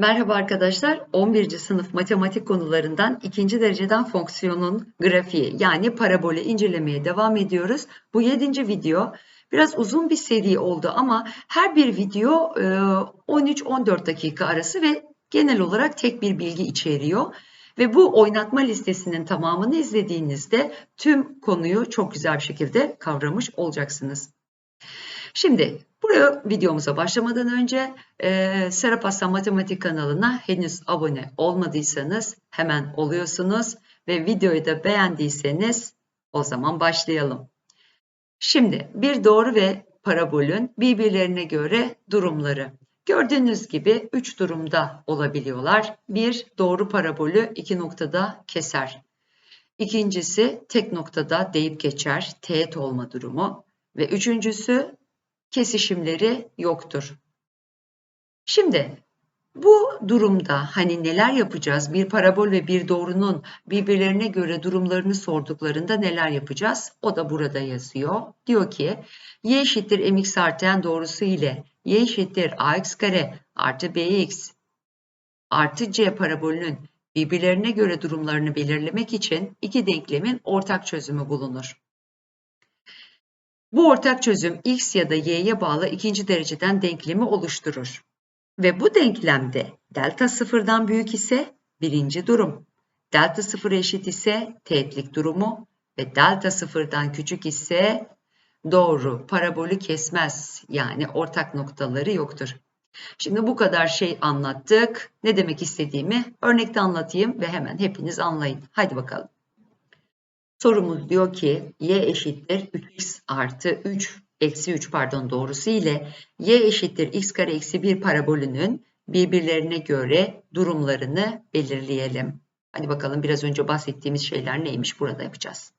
Merhaba arkadaşlar. 11. sınıf matematik konularından ikinci dereceden fonksiyonun grafiği yani parabolü incelemeye devam ediyoruz. Bu 7. video biraz uzun bir seri oldu ama her bir video 13-14 dakika arası ve genel olarak tek bir bilgi içeriyor. Ve bu oynatma listesinin tamamını izlediğinizde tüm konuyu çok güzel bir şekilde kavramış olacaksınız. Şimdi buraya videomuza başlamadan önce e, Serap Aslan Matematik kanalına henüz abone olmadıysanız hemen oluyorsunuz ve videoyu da beğendiyseniz o zaman başlayalım. Şimdi bir doğru ve parabolün birbirlerine göre durumları. Gördüğünüz gibi 3 durumda olabiliyorlar. Bir doğru parabolü iki noktada keser. İkincisi tek noktada deyip geçer, teğet olma durumu. Ve üçüncüsü kesişimleri yoktur. Şimdi bu durumda hani neler yapacağız? Bir parabol ve bir doğrunun birbirlerine göre durumlarını sorduklarında neler yapacağız? O da burada yazıyor. Diyor ki y eşittir mx artı n doğrusu ile y eşittir ax kare artı bx artı c parabolünün birbirlerine göre durumlarını belirlemek için iki denklemin ortak çözümü bulunur. Bu ortak çözüm x ya da y'ye bağlı ikinci dereceden denklemi oluşturur. Ve bu denklemde delta sıfırdan büyük ise birinci durum, delta sıfır eşit ise teğetlik durumu ve delta sıfırdan küçük ise doğru parabolü kesmez yani ortak noktaları yoktur. Şimdi bu kadar şey anlattık. Ne demek istediğimi örnekte anlatayım ve hemen hepiniz anlayın. Haydi bakalım. Sorumuz diyor ki y eşittir 3x artı 3 eksi 3 pardon doğrusu ile y eşittir x kare eksi 1 parabolünün birbirlerine göre durumlarını belirleyelim. Hadi bakalım biraz önce bahsettiğimiz şeyler neymiş burada yapacağız.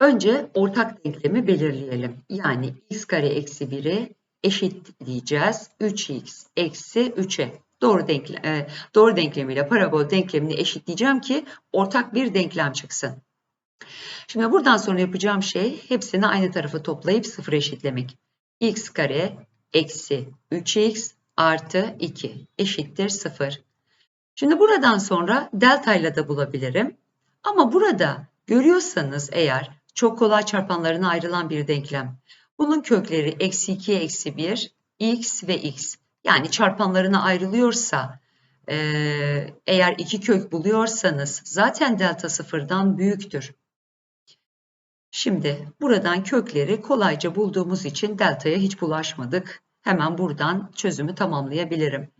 Önce ortak denklemi belirleyelim. Yani x kare eksi 1'i eşit diyeceğiz 3x eksi 3'e. Doğru, denklem, e, doğru denklemiyle parabol denklemini eşitleyeceğim ki ortak bir denklem çıksın. Şimdi buradan sonra yapacağım şey hepsini aynı tarafa toplayıp sıfır eşitlemek. x kare eksi 3x artı 2 eşittir 0. Şimdi buradan sonra delta ile de bulabilirim. Ama burada görüyorsanız eğer çok kolay çarpanlarına ayrılan bir denklem. Bunun kökleri eksi 2 eksi 1 x ve x. Yani çarpanlarına ayrılıyorsa eğer iki kök buluyorsanız zaten delta sıfırdan büyüktür. Şimdi buradan kökleri kolayca bulduğumuz için delta'ya hiç bulaşmadık. Hemen buradan çözümü tamamlayabilirim.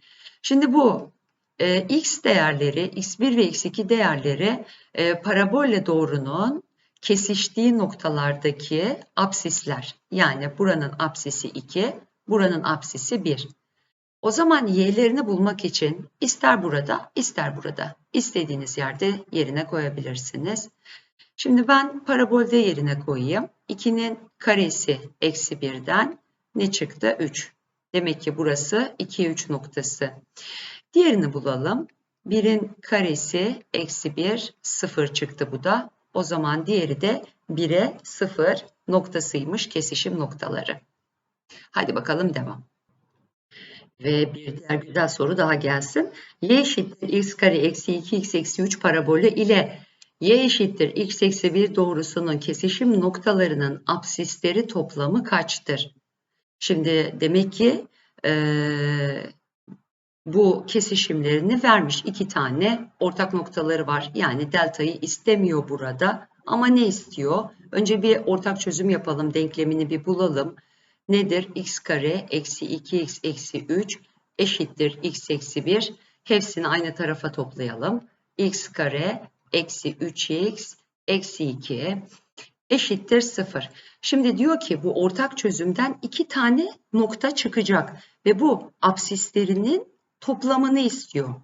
Şimdi bu e, x değerleri, x1 ve x2 değerleri e, parabolle doğrunun kesiştiği noktalardaki absisler. Yani buranın absisi 2, buranın absisi 1. O zaman y'lerini bulmak için ister burada, ister burada, istediğiniz yerde yerine koyabilirsiniz. Şimdi ben parabolde yerine koyayım. 2'nin karesi eksi 1'den ne çıktı? 3. Demek ki burası 2, 3 noktası. Diğerini bulalım. 1'in karesi eksi 1, 0 çıktı bu da. O zaman diğeri de 1'e 0 noktasıymış kesişim noktaları. Hadi bakalım devam. Ve bir diğer güzel soru daha gelsin. Y eşittir x kare eksi 2x eksi 3 parabolü ile y eşittir x eksi 1 doğrusunun kesişim noktalarının absisleri toplamı kaçtır? Şimdi demek ki e, bu kesişimlerini vermiş iki tane ortak noktaları var. Yani deltayı istemiyor burada ama ne istiyor? Önce bir ortak çözüm yapalım denklemini bir bulalım. Nedir? x kare eksi 2x eksi 3 eşittir x eksi 1. Hepsini aynı tarafa toplayalım. x kare eksi 3x eksi 2 eşittir 0. Şimdi diyor ki bu ortak çözümden iki tane nokta çıkacak ve bu absislerinin toplamını istiyor.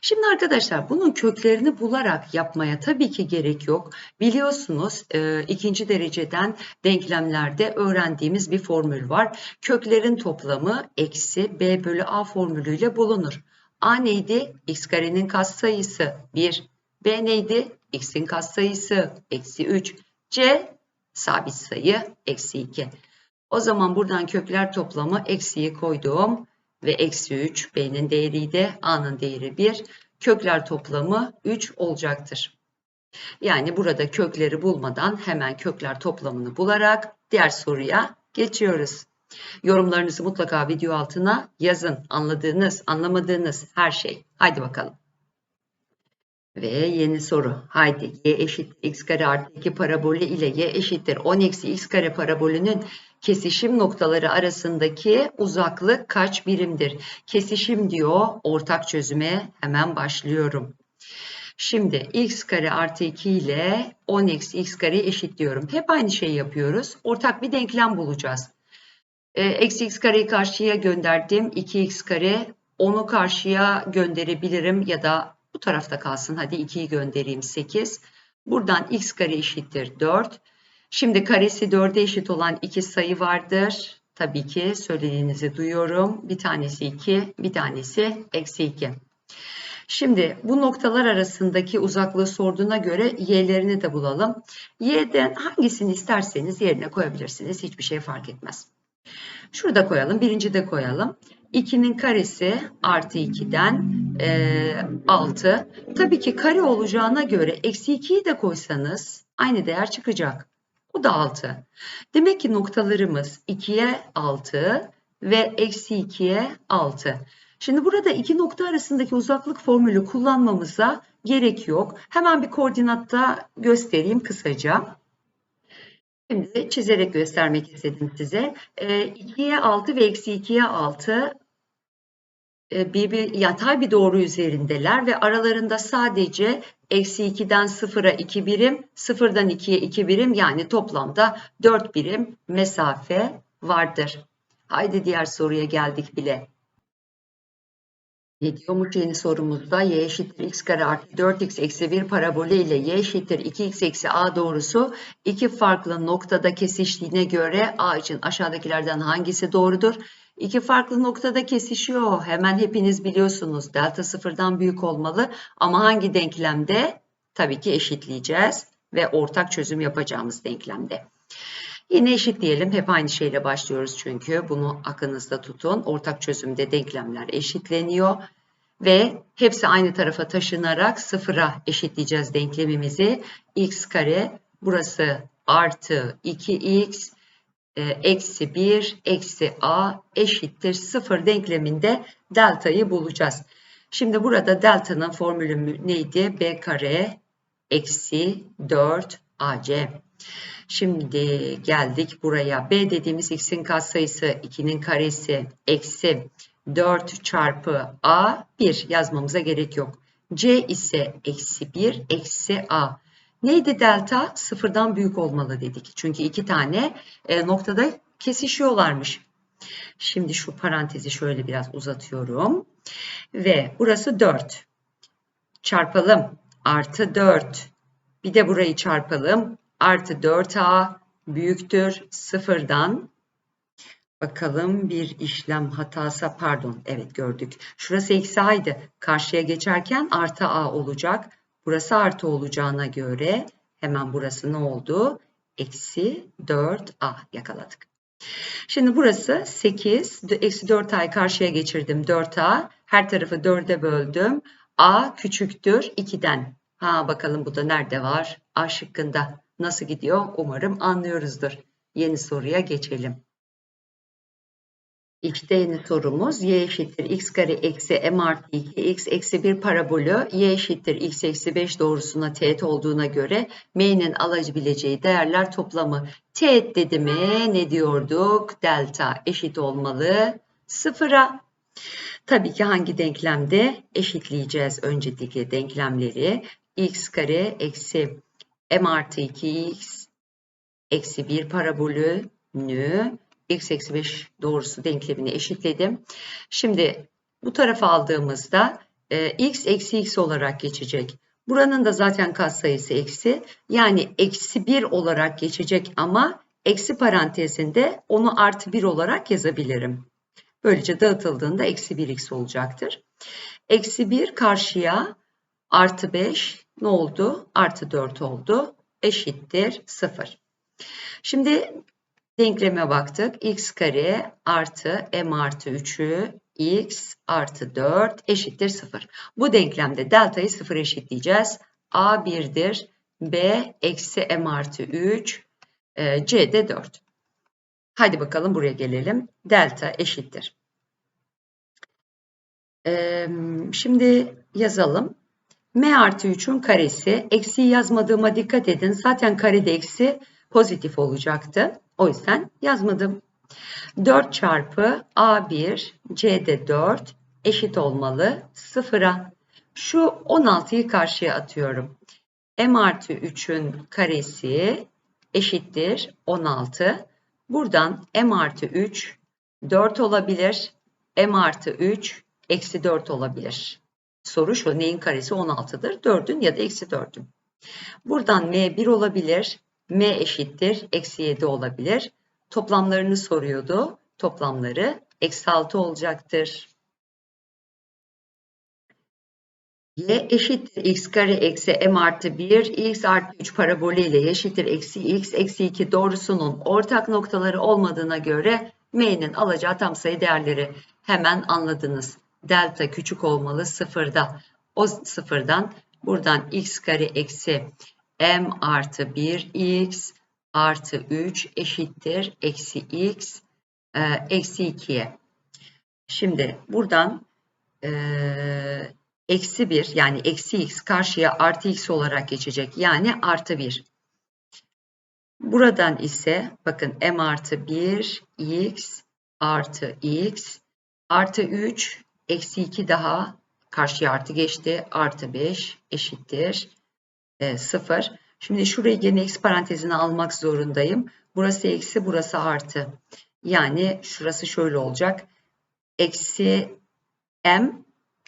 Şimdi arkadaşlar bunun köklerini bularak yapmaya tabii ki gerek yok. Biliyorsunuz e, ikinci dereceden denklemlerde öğrendiğimiz bir formül var. Köklerin toplamı eksi b bölü a formülüyle bulunur. a neydi? x karenin katsayısı 1. b neydi? x'in katsayısı eksi 3. c sabit sayı eksi 2. O zaman buradan kökler toplamı eksiyi koyduğum ve eksi 3 b'nin değeriydi. a'nın değeri 1. Kökler toplamı 3 olacaktır. Yani burada kökleri bulmadan hemen kökler toplamını bularak diğer soruya geçiyoruz. Yorumlarınızı mutlaka video altına yazın. Anladığınız, anlamadığınız her şey. Haydi bakalım. Ve yeni soru. Haydi y eşit x kare artı 2 parabolü ile y eşittir 10 eksi x kare parabolünün kesişim noktaları arasındaki uzaklık kaç birimdir? Kesişim diyor. Ortak çözüme hemen başlıyorum. Şimdi x kare artı 2 ile 10 eksi x kare eşit diyorum. Hep aynı şeyi yapıyoruz. Ortak bir denklem bulacağız. E, eksi x kareyi karşıya gönderdim. 2x kare 10'u karşıya gönderebilirim ya da bu tarafta kalsın. Hadi 2'yi göndereyim 8. Buradan x kare eşittir 4. Şimdi karesi 4'e eşit olan iki sayı vardır. Tabii ki söylediğinizi duyuyorum. Bir tanesi 2, bir tanesi eksi 2. Şimdi bu noktalar arasındaki uzaklığı sorduğuna göre y'lerini de bulalım. Y'den hangisini isterseniz yerine koyabilirsiniz. Hiçbir şey fark etmez. Şurada koyalım. Birinci de koyalım. 2'nin karesi artı 2'den e, 6. Tabii ki kare olacağına göre eksi 2'yi de koysanız aynı değer çıkacak. O da 6. Demek ki noktalarımız 2'ye 6 ve eksi 2'ye 6. Şimdi burada iki nokta arasındaki uzaklık formülü kullanmamıza gerek yok. Hemen bir koordinatta göstereyim kısaca. Şimdi çizerek göstermek istedim size. 2'ye 6 ve eksi 2'ye 6 e, bir, bir yatay bir doğru üzerindeler ve aralarında sadece eksi 2'den 0'a 2 birim, 0'dan 2'ye 2 birim yani toplamda 4 birim mesafe vardır. Haydi diğer soruya geldik bile. Ne diyormuş yeni sorumuzda y eşittir x kare artı 4x eksi 1 parabolü ile y eşittir 2x eksi a doğrusu iki farklı noktada kesiştiğine göre a için aşağıdakilerden hangisi doğrudur? İki farklı noktada kesişiyor. Hemen hepiniz biliyorsunuz delta sıfırdan büyük olmalı ama hangi denklemde? Tabii ki eşitleyeceğiz ve ortak çözüm yapacağımız denklemde. Yine eşitleyelim. Hep aynı şeyle başlıyoruz çünkü. Bunu aklınızda tutun. Ortak çözümde denklemler eşitleniyor. Ve hepsi aynı tarafa taşınarak sıfıra eşitleyeceğiz denklemimizi. x kare burası artı 2x e, eksi 1 eksi a eşittir 0 denkleminde deltayı bulacağız. Şimdi burada delta'nın formülü neydi? b kare eksi 4 ac. Şimdi geldik buraya. B dediğimiz x'in katsayısı 2'nin karesi eksi 4 çarpı a 1 yazmamıza gerek yok. C ise eksi 1 eksi a. Neydi delta? Sıfırdan büyük olmalı dedik. Çünkü iki tane e, noktada kesişiyorlarmış. Şimdi şu parantezi şöyle biraz uzatıyorum. Ve burası 4. Çarpalım. Artı 4. Bir de burayı çarpalım artı 4a büyüktür sıfırdan. Bakalım bir işlem hatası pardon evet gördük. Şurası eksi a'ydı. Karşıya geçerken artı a olacak. Burası artı olacağına göre hemen burası ne oldu? Eksi 4a yakaladık. Şimdi burası 8. Eksi 4a'yı karşıya geçirdim 4a. Her tarafı 4'e böldüm. a küçüktür 2'den. Ha bakalım bu da nerede var? A şıkkında. Nasıl gidiyor? Umarım anlıyoruzdur. Yeni soruya geçelim. İşte yeni sorumuz y eşittir x kare eksi m artı 2 x eksi 1 parabolü y eşittir x eksi 5 doğrusuna teğet olduğuna göre m'nin alabileceği değerler toplamı. Teğet dedi mi ne diyorduk? Delta eşit olmalı sıfıra. Tabii ki hangi denklemde eşitleyeceğiz önceki denklemleri? x kare eksi m artı 2x eksi 1 parabolünü x eksi 5 doğrusu denklemini eşitledim. Şimdi bu tarafa aldığımızda e, x eksi x olarak geçecek. Buranın da zaten katsayısı eksi. Yani eksi 1 olarak geçecek ama eksi parantezinde onu artı 1 olarak yazabilirim. Böylece dağıtıldığında eksi 1x olacaktır. Eksi 1 karşıya artı 5 ne oldu? Artı 4 oldu. Eşittir 0. Şimdi denkleme baktık. x kare artı m artı 3'ü x artı 4 eşittir 0. Bu denklemde deltayı 0 eşitleyeceğiz. a 1'dir. b eksi m artı 3 e, c de 4. Hadi bakalım buraya gelelim. Delta eşittir. Şimdi yazalım. M artı 3'ün karesi. Eksiği yazmadığıma dikkat edin. Zaten karede eksi pozitif olacaktı. O yüzden yazmadım. 4 çarpı A1 C'de 4 eşit olmalı 0'a. Şu 16'yı karşıya atıyorum. M artı 3'ün karesi eşittir 16. Buradan M artı 3 4 olabilir. M artı 3 eksi 4 olabilir. Soru şu neyin karesi 16'dır? 4'ün ya da eksi 4'ün. Buradan M 1 olabilir. M eşittir eksi 7 olabilir toplamlarını soruyordu. Toplamları eksi 6 olacaktır. y eşittir x kare eksi m artı 1 x artı 3 parabolü ile eşittir eksi x eksi 2 doğrusunun ortak noktaları olmadığına göre m'nin alacağı tam sayı değerleri hemen anladınız. Delta küçük olmalı sıfırda. O sıfırdan buradan x kare eksi m artı 1 x artı 3 eşittir eksi x e, eksi 2'ye. Şimdi buradan e, eksi 1 yani eksi x karşıya artı x olarak geçecek. Yani artı 1. Buradan ise bakın m artı 1 x artı x artı 3 eksi 2 daha karşıya artı geçti. Artı 5 eşittir e, 0. Şimdi şurayı gene x parantezine almak zorundayım. Burası eksi, burası artı. Yani şurası şöyle olacak. Eksi m,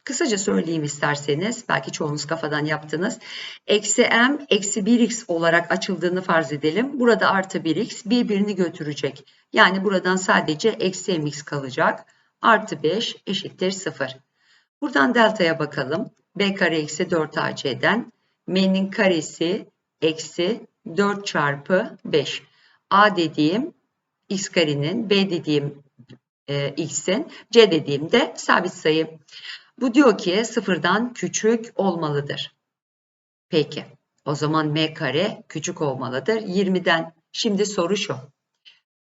kısaca söyleyeyim isterseniz, belki çoğunuz kafadan yaptınız. Eksi m, eksi 1x olarak açıldığını farz edelim. Burada artı 1x birbirini götürecek. Yani buradan sadece eksi mx kalacak. Artı 5 eşittir 0. Buradan delta'ya bakalım. b kare eksi 4ac'den m'nin karesi eksi 4 çarpı 5. A dediğim x karenin, B dediğim e, x'in, C dediğim de sabit sayı. Bu diyor ki sıfırdan küçük olmalıdır. Peki o zaman m kare küçük olmalıdır. 20'den şimdi soru şu.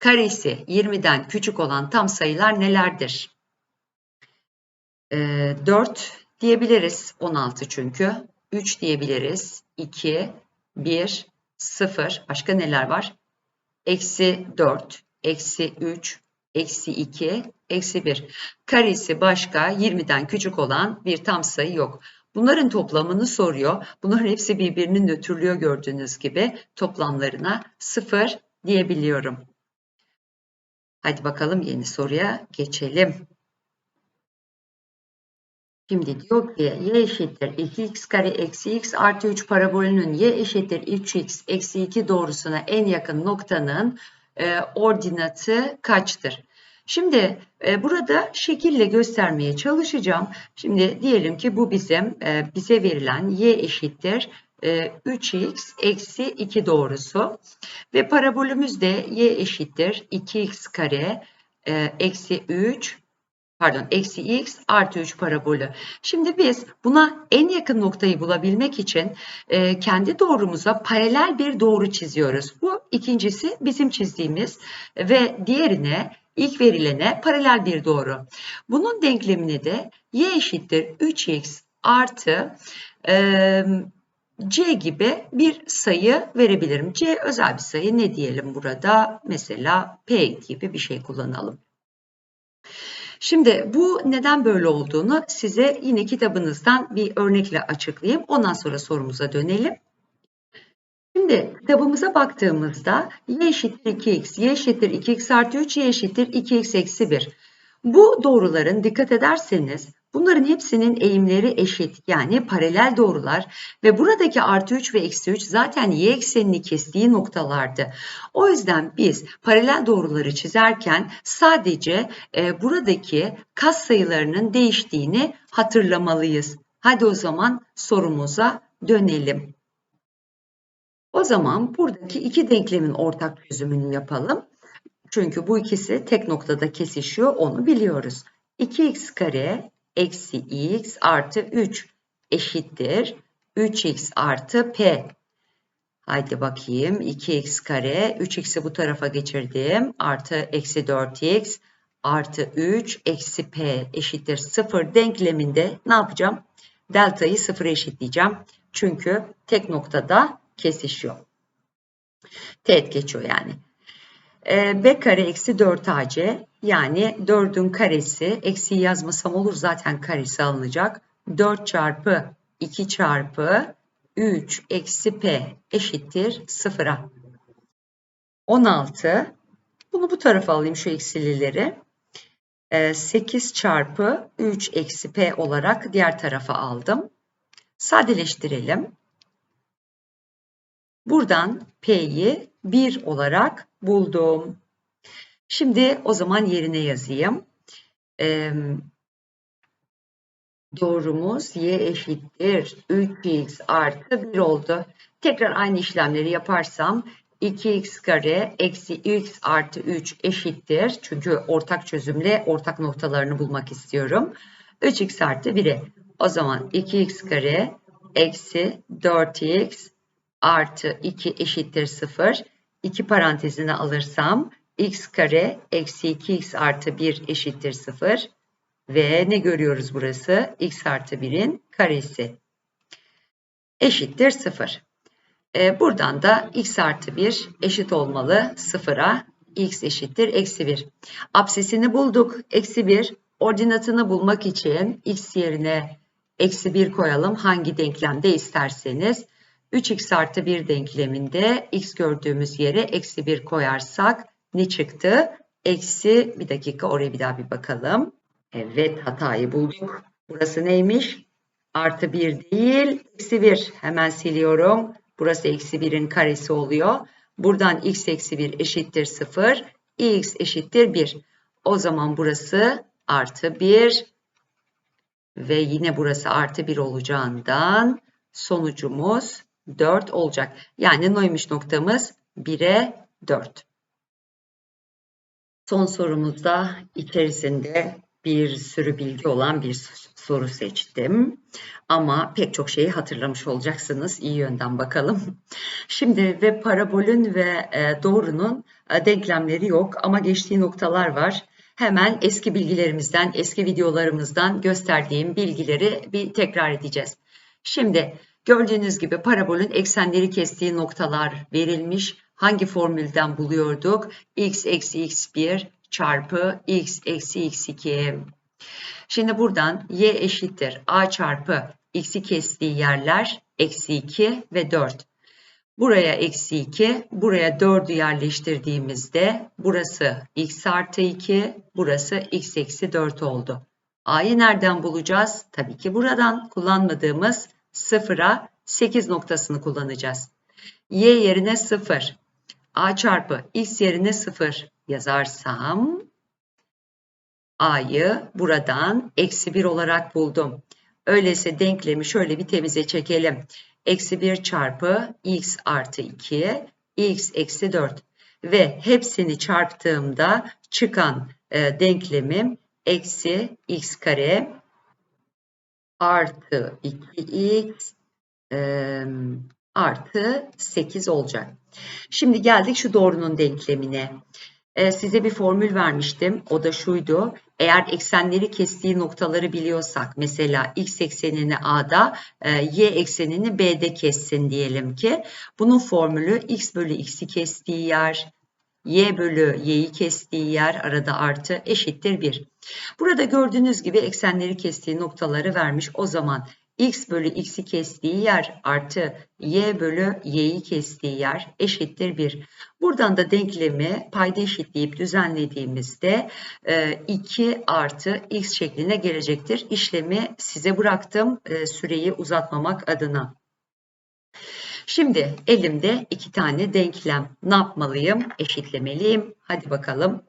Karesi 20'den küçük olan tam sayılar nelerdir? E, 4 diyebiliriz 16 çünkü. 3 diyebiliriz 2, 1, 0. Başka neler var? Eksi 4, eksi 3, eksi 2, eksi 1. Karesi başka 20'den küçük olan bir tam sayı yok. Bunların toplamını soruyor. Bunların hepsi birbirini nötrlüyor gördüğünüz gibi. Toplamlarına 0 diyebiliyorum. Hadi bakalım yeni soruya geçelim. Şimdi diyor ki y eşittir 2x kare eksi x artı 3 parabolünün y eşittir 3x eksi 2 doğrusuna en yakın noktanın e, ordinatı kaçtır? Şimdi e, burada şekille göstermeye çalışacağım. Şimdi diyelim ki bu bizim e, bize verilen y eşittir e, 3x eksi 2 doğrusu ve parabolümüz de y eşittir 2x kare e, eksi 3 pardon eksi x artı 3 parabolü. Şimdi biz buna en yakın noktayı bulabilmek için e, kendi doğrumuza paralel bir doğru çiziyoruz. Bu ikincisi bizim çizdiğimiz ve diğerine ilk verilene paralel bir doğru. Bunun denklemini de y eşittir 3x artı e, c gibi bir sayı verebilirim. c özel bir sayı ne diyelim burada? Mesela p gibi bir şey kullanalım. Şimdi bu neden böyle olduğunu size yine kitabınızdan bir örnekle açıklayayım. Ondan sonra sorumuza dönelim. Şimdi kitabımıza baktığımızda y eşittir 2x, y eşittir 2x artı 3, y eşittir 2x eksi 1. Bu doğruların dikkat ederseniz Bunların hepsinin eğimleri eşit yani paralel doğrular ve buradaki artı 3 ve eksi 3 zaten y eksenini kestiği noktalardı. O yüzden biz paralel doğruları çizerken sadece e, buradaki kas sayılarının değiştiğini hatırlamalıyız. Hadi o zaman sorumuza dönelim. O zaman buradaki iki denklemin ortak çözümünü yapalım. Çünkü bu ikisi tek noktada kesişiyor onu biliyoruz 2x kare eksi x artı 3 eşittir 3x artı p. Haydi bakayım 2x kare 3x'i bu tarafa geçirdim artı eksi 4x artı 3 eksi p eşittir 0 denkleminde ne yapacağım? Delta'yı 0'a eşitleyeceğim. Çünkü tek noktada kesişiyor. Teğet geçiyor yani. E, b kare eksi 4ac yani 4'ün karesi eksi yazmasam olur zaten karesi alınacak. 4 çarpı 2 çarpı 3 eksi p eşittir 0'a. 16 bunu bu tarafa alayım şu eksilileri. 8 ee, çarpı 3 eksi p olarak diğer tarafa aldım. Sadeleştirelim. Buradan p'yi 1 olarak buldum. Şimdi o zaman yerine yazayım. Ee, doğrumuz y eşittir 3x artı 1 oldu. Tekrar aynı işlemleri yaparsam 2x kare eksi x artı 3 eşittir. Çünkü ortak çözümle ortak noktalarını bulmak istiyorum. 3x artı 1'e. O zaman 2x kare eksi 4x artı 2 eşittir 0. 2 parantezine alırsam x kare eksi 2x artı 1 eşittir 0. Ve ne görüyoruz burası? x artı 1'in karesi eşittir 0. E, buradan da x artı 1 eşit olmalı 0'a x eşittir eksi 1. Absesini bulduk. Eksi 1 ordinatını bulmak için x yerine eksi 1 koyalım. Hangi denklemde isterseniz. 3x artı 1 denkleminde x gördüğümüz yere eksi 1 koyarsak ne çıktı? Eksi bir dakika oraya bir daha bir bakalım. Evet hatayı bulduk. Burası neymiş? Artı 1 değil eksi 1. Hemen siliyorum. Burası eksi 1'in karesi oluyor. Buradan x eksi 1 eşittir 0. x eşittir 1. O zaman burası artı 1 ve yine burası artı 1 olacağından sonucumuz 4 olacak. Yani noymuş noktamız 1'e 4. Son sorumuzda içerisinde bir sürü bilgi olan bir soru seçtim. Ama pek çok şeyi hatırlamış olacaksınız. İyi yönden bakalım. Şimdi ve parabolün ve e, doğrunun e, denklemleri yok ama geçtiği noktalar var. Hemen eski bilgilerimizden, eski videolarımızdan gösterdiğim bilgileri bir tekrar edeceğiz. Şimdi gördüğünüz gibi parabolün eksenleri kestiği noktalar verilmiş. Hangi formülden buluyorduk? x eksi x1 çarpı x eksi x2. Şimdi buradan y eşittir a çarpı x'i kestiği yerler eksi 2 ve 4. Buraya eksi 2, buraya 4'ü yerleştirdiğimizde burası x artı 2, burası x eksi 4 oldu. A'yı nereden bulacağız? Tabii ki buradan kullanmadığımız 0'a 8 noktasını kullanacağız. Y yerine 0, A çarpı x yerine 0 yazarsam a'yı buradan eksi 1 olarak buldum. Öyleyse denklemi şöyle bir temize çekelim. Eksi 1 çarpı x artı 2, x eksi 4 ve hepsini çarptığımda çıkan e, denklemim eksi x kare artı 2x e, artı 8 olacak. Şimdi geldik şu doğrunun denklemine. E, size bir formül vermiştim. O da şuydu. Eğer eksenleri kestiği noktaları biliyorsak mesela x eksenini A'da, e, y eksenini B'de kessin diyelim ki. Bunun formülü x bölü x'i kestiği yer, y bölü y'yi kestiği yer arada artı eşittir 1. Burada gördüğünüz gibi eksenleri kestiği noktaları vermiş. O zaman x bölü x'i kestiği yer artı y bölü y'yi kestiği yer eşittir 1. Buradan da denklemi payda eşitleyip düzenlediğimizde 2 e, artı x şekline gelecektir. İşlemi size bıraktım e, süreyi uzatmamak adına. Şimdi elimde iki tane denklem. Ne yapmalıyım? Eşitlemeliyim. Hadi bakalım.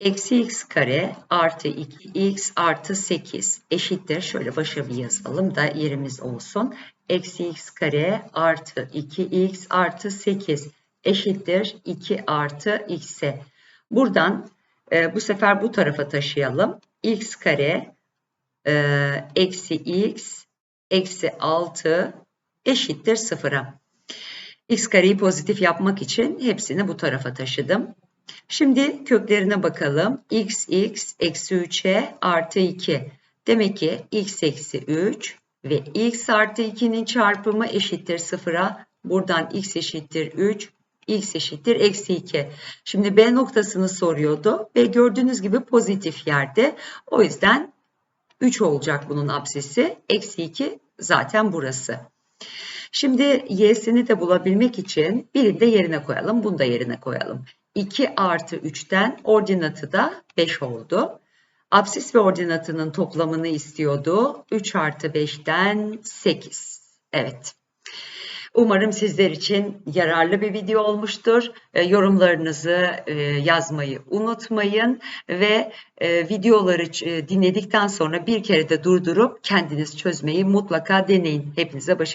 Eksi x kare artı 2x artı 8 eşittir. Şöyle başa bir yazalım da yerimiz olsun. Eksi x kare artı 2x artı 8 eşittir 2 artı x'e. Buradan e, bu sefer bu tarafa taşıyalım. x kare e, eksi x eksi 6 eşittir sıfıra. x kareyi pozitif yapmak için hepsini bu tarafa taşıdım. Şimdi köklerine bakalım. x x eksi 3'e artı 2. Demek ki x eksi 3 ve x artı 2'nin çarpımı eşittir sıfıra. Buradan x eşittir 3, x eşittir eksi 2. Şimdi B noktasını soruyordu ve gördüğünüz gibi pozitif yerde. O yüzden 3 olacak bunun absisi. Eksi 2 zaten burası. Şimdi y'sini de bulabilmek için birini de yerine koyalım. Bunu da yerine koyalım. 2 artı 3'ten ordinatı da 5 oldu. Absis ve ordinatının toplamını istiyordu. 3 artı 5'ten 8. Evet. Umarım sizler için yararlı bir video olmuştur. E, yorumlarınızı e, yazmayı unutmayın ve e, videoları ç- dinledikten sonra bir kere de durdurup kendiniz çözmeyi mutlaka deneyin. Hepinize başarılar.